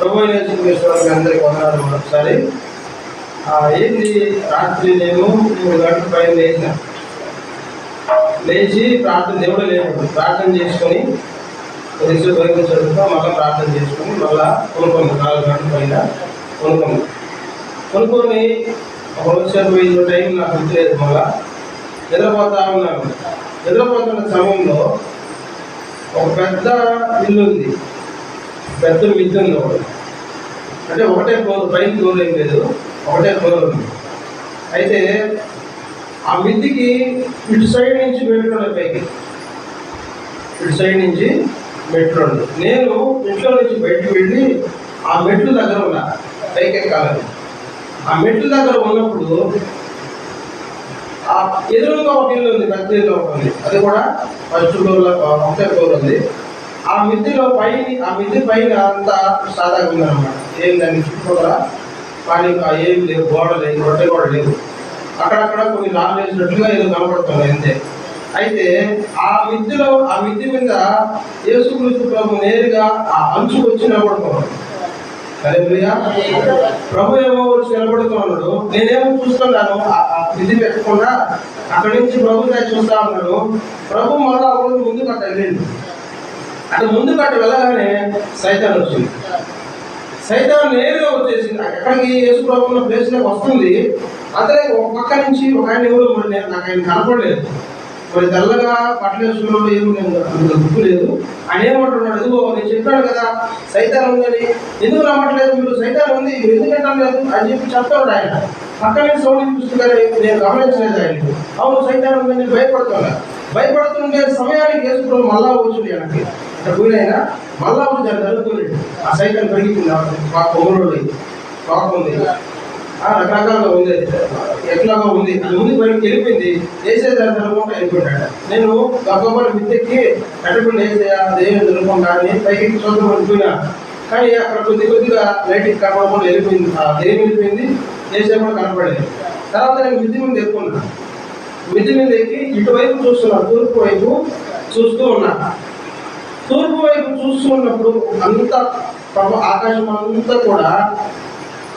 ప్రభు నేర్చుకునేశ్వరానికి అందరికి వందనాలు. ఒకసారి ఏంది రాత్రి నేను మూడు గంటల పైన లేచిన? లేచి ప్రార్థన దేవుడు లేకుండా ప్రార్థన చేసుకొని కొద్దిసేపు బయట చదువుతా మళ్ళీ ప్రార్థన చేసుకొని మళ్ళీ కొనుక్కోండి నాలుగు గంటల పైన కొనుక్కోండి కొనుక్కొని ఒక వచ్చేపు ఐదు టైం నాకు గుర్తులేదు మళ్ళా. నిద్రపోతా ఉన్నాను. నిద్రపోతున్న సమయంలో ఒక పెద్ద ఇల్లు ఉంది పెద్ద మిద్దు ఉంది అంటే ఒకటే ఫ్లోర్ పైన ఫ్లోర్ ఏం లేదు. ఒకటే ఫ్లోర్ ఉంది. అయితే ఆ మిద్దికి ఇటు సైడ్ నుంచి మెట్లు పైకి. ఇటు సైడ్ నుంచి మెట్లు నేను ఇంట్లో నుంచి బయటకు వెళ్ళి ఆ మెట్లు దగ్గర ఉన్నా. పైకి ఎక్కాలని. ఆ మెట్లు దగ్గర ఉన్నప్పుడు ఆ ఎదురుగా ఒక ఇల్లు ఉంది పెద్ద ఇల్లు ఒకటి ఉంది. అది కూడా ఫస్ట్ ఫ్లోర్లో ఒకటే ఫ్లోర్ ఉంది. ఆ మిద్దిలో పైన ఆ మిద్ది పైన అంతా సాదాగా ఉందన్నమాట. ఏం దాన్ని చుట్టుపక్కల కానీ ఏం లేవు గోడ లేదు రొట్టె గోడ లేదు. అక్కడక్కడ కొన్ని రాళ్ళు వేసినట్లుగా ఏదో కనబడుతుంది అంతే. అయితే ఆ మిద్దిలో ఆ మిద్ది మీద యేసుక్రీస్తు ప్రభు నేరుగా ఆ అంచు వచ్చి నిలబడుతున్నాడు. ప్రభు ఏమో వచ్చి నిలబడుతూ ఉన్నాడు నేనేమో చూస్తున్నాను ఆ- ఆ పెట్టకుండా అక్కడి నుంచి ప్రభు చూస్తా ఉన్నాడు. ప్రభు మళ్ళా ఒక రోజు ముందు వెళ్ళిండు. అది ముందు కట్ట వెళ్ళగానే సైతాన్ వచ్చింది. సైతాన్ నేరుగా వచ్చేసింది. ఎక్కడికి యేసు ప్రభు ప్లేస్ ప్లేస్లోకి వస్తుంది? అతనే ఒక పక్క నుంచి ఒక ఆయన ఎవరు మరి నేను నాకు ఆయన కనపడలేదు. మరి తెల్లగా బట్టలు ఏమి నేను గుర్తు లేదు. ఆయన ఏమంటున్నాడు? ఎదుగో నేను చెప్పాను కదా సైతాన్ ఉందని. ఎందుకు నమ్మట్లేదు మీరు? సైతాన్ ఉంది. మీరు ఎందుకు అంటలేదు అని చెప్పి చెప్తాడు ఆయన. పక్కనే సౌండ్ చూస్తుందని నేను గమనించలేదు ఆయన అవును సైతాన్ ఉందని భయపడుతున్నా. భయపడుతుండే సమయానికి వేసుకున్నాడు మళ్ళా వచ్చింది ఆయనకి గురైనా మళ్ళా ఉంది దాన్ని జరుగుతుంది ఆ సైతాన్ పెరిగిపోయింది మా కొమ్మలు పాపం ఉంది. ఆ రకరకాలుగా ఉంది. ఎట్లాగా ఉంది. అది ముందు బయటకు వెళ్ళిపోయింది. వేసే దాని జరగకుండా వెళ్ళిపోయాడు నేను గొప్ప మిద్దెక్కి కట్టుకుని వేసేయా దేవుని జరగకుండా అని పైకి చూద్దాం అనుకున్నా. కానీ అక్కడ కొద్ది కొద్దిగా లైటింగ్ కనపడకుండా వెళ్ళిపోయింది. దేని దేవుని వెళ్ళిపోయింది? వేసే కూడా కనపడలేదు. తర్వాత నేను మిద్ది మీద ఎక్కున్నా మిద్ది మీద ఎక్కి ఇటువైపు చూస్తున్నా తూర్పు వైపు చూస్తూ ఉన్నా. వైపు చూస్తున్నప్పుడు అంత ఆకాశం అంతా కూడా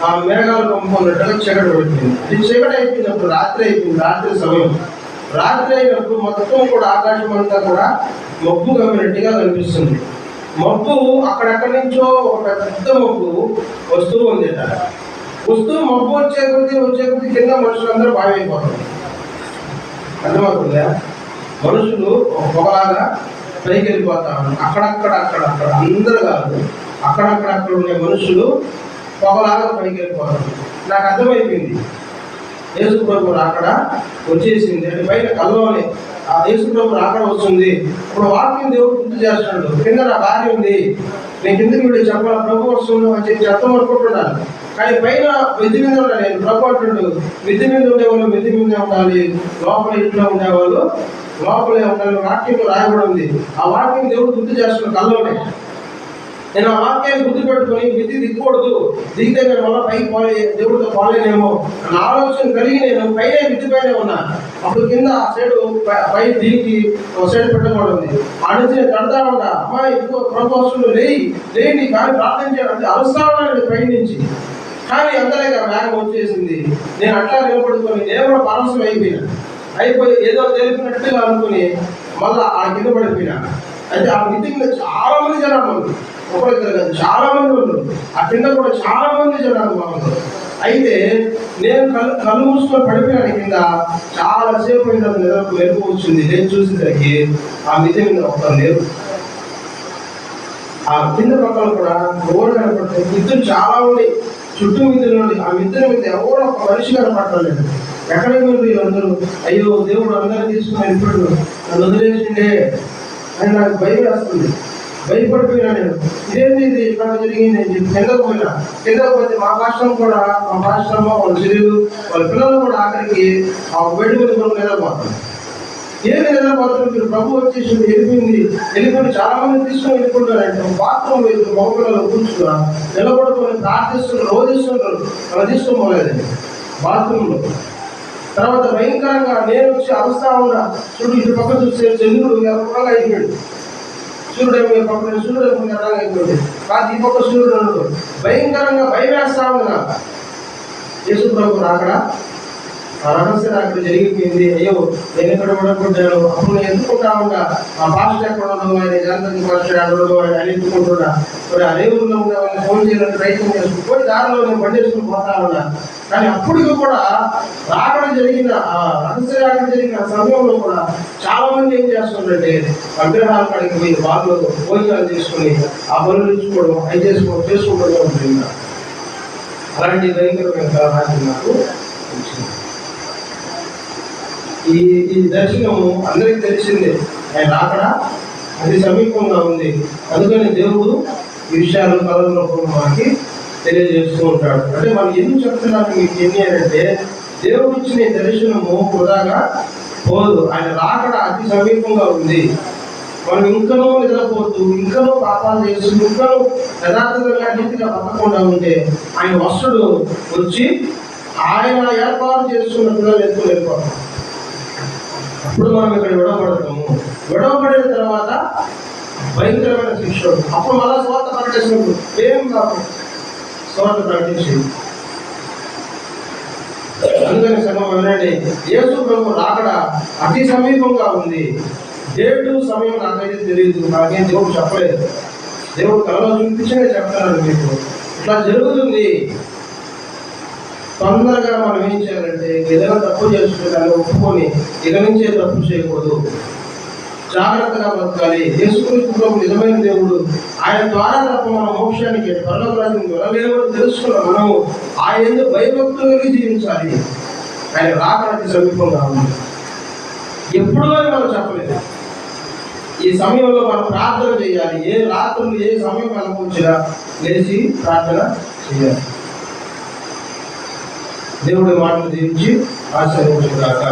ఆ మేఘాలు పంపుకున్నట్టుగా చీకటి పడుతుంది. ఇది చీకటి అయిపోయినప్పుడు రాత్రి అయిపోయింది రాత్రి సమయం. రాత్రి అయినప్పుడు మొత్తం కూడా ఆకాశం అంతా కూడా మబ్బు కమ్మినట్టుగా కనిపిస్తుంది. మబ్బు అక్కడెక్కడి నుంచో ఒక పెద్ద మబ్బు వస్తూ ఉంది వస్తూ మబ్బు వచ్చే కొద్దీ వచ్చే కొద్దీ కింద మనుషులందరూ బాగైపోతారు. అర్థమవుతుందా? మనుషులు ఒకలాగా పైకి వెళ్ళిపోతారు అక్కడక్కడ అక్కడక్కడ. అందరు కాదు. అక్కడక్కడ అక్కడ ఉండే మనుషులు పొగలాగా పైకి వెళ్ళిపోతారు. నాకు అర్థమైపోయింది. యేసు ప్రభు అక్కడ వచ్చేసింది. అంటే బయట కల్లోనే ఆ యేసు ప్రభు అక్కడ వస్తుంది. ఇప్పుడు వాక్యం దేవుడు గుర్తు చేస్తున్నాడు. కింద నా భార్య ఉంది. నేను కిందకి వెళ్ళి చెప్పాలి? ప్రభు వస్తుంది అని చెప్పి అర్థం అనుకుంటున్నాను కానీ పైన మిద్ది మీద ఉన్నా నేను ప్రభు అంటున్నాడు మిద్ది మీద ఉండేవాళ్ళు మిద్ది మీద ఉండాలి. లోపల ఇంట్లో ఉండేవాళ్ళు లోపలే ఉన్న వాక్యంలో రాయబడి ఉంది. ఆ వాక్యం దేవుడు గుర్తు చేస్తున్నాడు కళ్ళలోనే. నేను ఆ వాక్యాన్ని గుర్తుపెట్టుకొని మితి దిగకూడదు. దిగితే నేను మళ్ళీ పైకి పోలే దేవుడితో పోలేనేమో నా ఆలోచన కలిగి నేను పైన మితి ఉన్నా. అప్పుడు కింద ఆ సైడ్ పై- పై దీనికి ఒక సైడ్ పెట్టకూడదు ఆ నుంచి నేను కడతా ఉన్నా అమ్మాయి ఎక్కువ ప్రభుత్వం లేయి లేని కానీ ప్రార్థన చేయాలంటే అరుస్తా ఉన్నాను పై నుంచి. కానీ అంతలేక వేగం వచ్చేసింది. నేను అట్లా నిలబడుకొని నేను కూడా పరవశం అయిపోయినా. అయిపోయి ఏదో తెలిపినట్టుగా అనుకుని మళ్ళా ఆ కింద పడిపోయినా. అయితే ఆ మితి మీద చాలా మంది జనాలు ఉన్నారు. ఒకరిద్దరు కాదు చాలా మంది ఉన్నారు. ఆ కింద కూడా చాలా మంది జనాలు ఉన్నారు. అయితే నేను కళ్ళు కళ్ళు మూసుకొని పడిపోయాను కింద చాలా సేపు అయిన నిద్రకు మెరుపు వచ్చింది నేను చూసేసరికి ఆ మితి మీద ఒక్కరు లేరు. ఆ కింద పక్కన కూడా ఎవరు కనపడతాయి మిత్రులు చాలా ఉంది. చుట్టూ మిత్రులు ఉంది. ఆ మిత్రుల మీద ఎవరు ఒక మనిషి కనపడలేదు ఎక్కడ మీరు వీళ్ళందరూ? అయ్యో దేవుడు అందరూ తీసుకుని ఇప్పుడు నన్ను వదిలేసిండే అని నాకు భయం వేస్తుంది. భయపడిపోయినా నేను. ఇదేంటి ఇది? ఇట్లా జరిగింది. నేను చెప్పి కిందకు పోయినా. కిందకు పోతే మా రాష్ట్రం కూడా మా రాష్ట్రంలో వాళ్ళ చెల్లెలు వాళ్ళ పిల్లలు కూడా ఆఖరికి ఆ బయట మీద కూడా నిలబోతారు ఏమి నిలబోతున్నారు మీరు ప్రభు వచ్చేసి వెళ్ళిపోయింది. వెళ్ళిపోయి చాలా మంది తీసుకొని వెళ్ళిపోతున్నారంటే బాత్రూమ్ వెళ్ళి మగపిల్లలు కూర్చున్నా నిలబడుకొని ప్రార్థిస్తున్నారు రోధిస్తున్నారు. అలా తీసుకొని బాత్రూంలో. తర్వాత భయంకరంగా నేను వచ్చి అరుస్తా ఉన్నా. చూడు ఇటు పక్క చూస్తే చంద్రుడు ఎర్రగా అయిపోయాడు. సూర్యుడు అయిపోయి పక్కన సూర్యుడు అయిపోయింది అర్థం అయిపోయింది కాదు ఈ పక్క సూర్యుడు ఉన్నాడు. భయంకరంగా భయం వేస్తా ఉన్నా. యేసు ప్రభు రాకడా? ఆ రహస్యం జరిగిపోయింది అయ్యో నేను ఎక్కడ ఉండకుంటాను అప్పుడు ఎందుకుంటా ఉన్నా? ఆ పాస్టర్ ఎక్కడ ఉండవు ఆయన జాతకి పాస్టర్ అడగడు ఆయన ఎత్తుకుంటున్నా మరి అదే ఊళ్ళో ఉన్న వాళ్ళని ఫోన్ చేయాలని ప్రయత్నం చేసుకుని పోయి దారిలో నేను బండి పోతా ఉన్నా. కానీ అప్పటికి కూడా రాకడం జరిగిన ఆ రహస్య రాకడం జరిగిన సమయంలో కూడా చాలా మంది ఏం చేస్తుందంటే విగ్రహాల కాడికి పోయి వాళ్ళు భోజనాలు చేసుకుని ఆ పనులు ఇచ్చుకోవడం అవి చేసుకోవడం చేసుకుంటూ ఉంటుంది అలాంటి భయంకరమైన కారణాలు నాకు వచ్చింది ఈ ఈ దర్శనము అందరికి తెలిసిందే. ఆయన రాకడా? అతి సమీపంగా ఉంది. అందుకని దేవుడు ఈ విషయాలు కళలో మనకి తెలియజేస్తూ ఉంటాడు. అంటే మనం ఎందుకు చెప్తున్నాను మీకు ఎన్ని అంటే దేవుడు ఇచ్చిన దర్శనము వృధాగా పోదు. ఆయన రాకడ అతి సమీపంగా ఉంది. మనం ఇంకనూ నిద్రపోతూ ఇంకనూ పాపాలు చేస్తూ ఇంకనూ యథార్థంగా నీతిగా బతకకుండా ఉంటే ఆయన వస్తుడు వచ్చి ఆయన ఏర్పాటు చేస్తున్న పిల్లలు ఎత్తుకు అప్పుడు మనం ఇక్కడ విడవబడతాము. విడవబడిన తర్వాత భయంకరమైన శిక్ష అప్పుడు మళ్ళా స్వార్థ ప్రకటించినప్పుడు ఏం కాదు స్వార్థ ప్రకటించి అందుకని సమయం వినండి. యేసు ప్రభు రాకడ అతి సమీపంగా ఉంది. డేటు సమయం నాకైతే తెలియదు నాకేం దేవుడు చెప్పలేదు. దేవుడు కళలో చూపించే చెప్తున్నాను మీకు. ఇట్లా జరుగుతుంది. తొందరగా మనం ఏం చేయాలంటే ఏదైనా తప్పు చేస్తుంటే దాన్ని ఒప్పుకొని ఇక నుంచే తప్పు చేయకూడదు. జాగ్రత్తగా బ్రతకాలి యేసుక్రీస్తు నిజమైన దేవుడు. ఆయన ద్వారా తప్ప మన మోక్షానికి పరలోకరాజుకి వెళ్ళలేమని తెలుసుకున్న? మనము ఆయన ఎందుకు భయభక్తులు జీవించాలి. ఆయన రాకడానికి సమీపంగా ఉంది ఎప్పుడు అని మనం చెప్పలేదు. ఈ సమయంలో మనం ప్రార్థన చేయాలి. ఏ రాత్రులు ఏ సమయం అనుకుంటున్నా లేచి ప్రార్థన చేయాలి. దేవుడి మాటలు దీవించి ఆశ్రయించుగాక